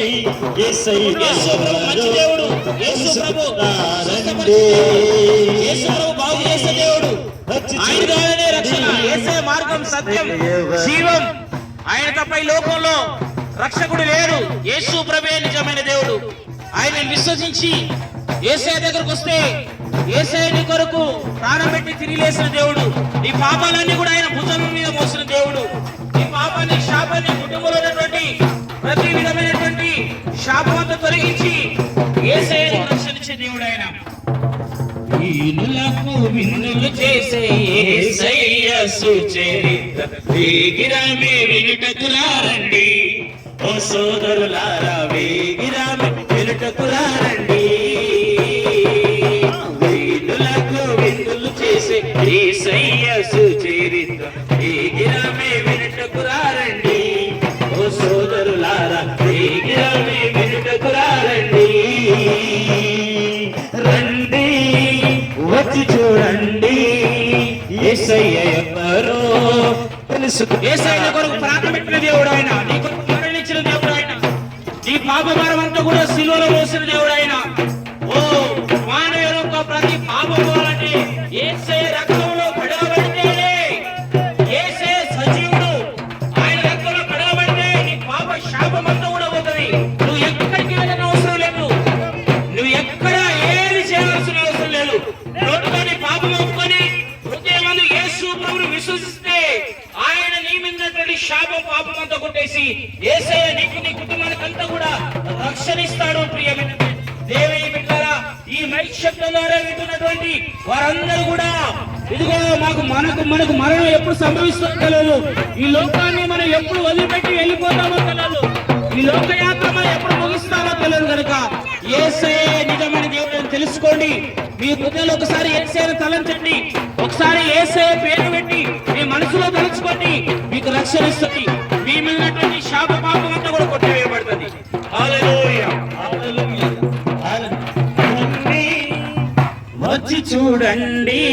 యేసు. ప్రభు మంచి దేవుడు. యేసు ప్రభు. రండి. యేసు ప్రభు బాగు చేసే దేవుడు. ఆయన ద్వారానే రక్షణ. యేసే మార్గం సత్యం జీవం. ఆయన తప్ప ఈ లోకంలో రక్షకుడు లేరు యేసు ప్రభే నిజమైన దేవుడు. ఆయన విశ్వసించి ఏసే దగ్గరకు వస్తే ఏసే నీ కొరకు ప్రాణం పెట్టి తిరిగి లేసిన దేవుడు. నీ పాపాలన్నీ కూడా ఆయన భుజం మీద మోసిన దేవుడు. నీ పాపాన్ని శాపాన్ని కుటుంబంలో రక్షణించే దేవుడు ఆయన వీణులకు విందులు చేసే యేసయ్య సుచరిత్ర వేగిరామే వినుటకు ఓ సోదరులారా వేగిరామే వినుటకు రారండి వీణులకు విందులు చేసే యేసయ్య సుచరిత్ర వేగిరామే వినుటకు చూడండి. ఏసయ్య ఎవరో తెలుసుకో ఏసయ్య కొరకు ప్రార్థన పెట్టిన దేవుడు ఆయన. నీ కొరకు మరణించిన దేవుడు ఆయన. నీ పాప భారం అంతా కూడా సిలువలో మోసిన దేవుడు ఆయన. ఓ మానవ ప్రతి పాపము విశ్వసిస్తే ఆయన నీ మీద శాపం పాపం అంతా కొట్టేసి ఏసయ్య నీకు నీ కుటుంబానికి అంతా కూడా రక్షణ ఇస్తాడు ప్రియమైన దేవయ్య బిడ్డారా. ఈ మైక్ శబ్దం ద్వారా వింటున్నటువంటి వారందరూ కూడా ఇదిగో మాకు మనకు మనకు మరణం ఎప్పుడు సంభవిస్తుందో తెలియదు ఈ లోకాన్ని మనం ఎప్పుడు వదిలిపెట్టి వెళ్ళిపోతామో తెలియదు. ఈ లోకయాత్ర మనం ఎప్పుడు ముగిస్తామో తెలియదు కనుక ఏసే నిజమైన దేవుడు తెలుసుకోండి. మీ హృదయంలో ఒకసారి ఏసైని తలంచండి. ఒకసారి ఏసే పేరు రక్షణ ఇస్తుంది మీ మీద ఉన్నటువంటి శాప పాపం అంతా కూడా కొట్టివేయబడుతుంది వచ్చి చూడండి.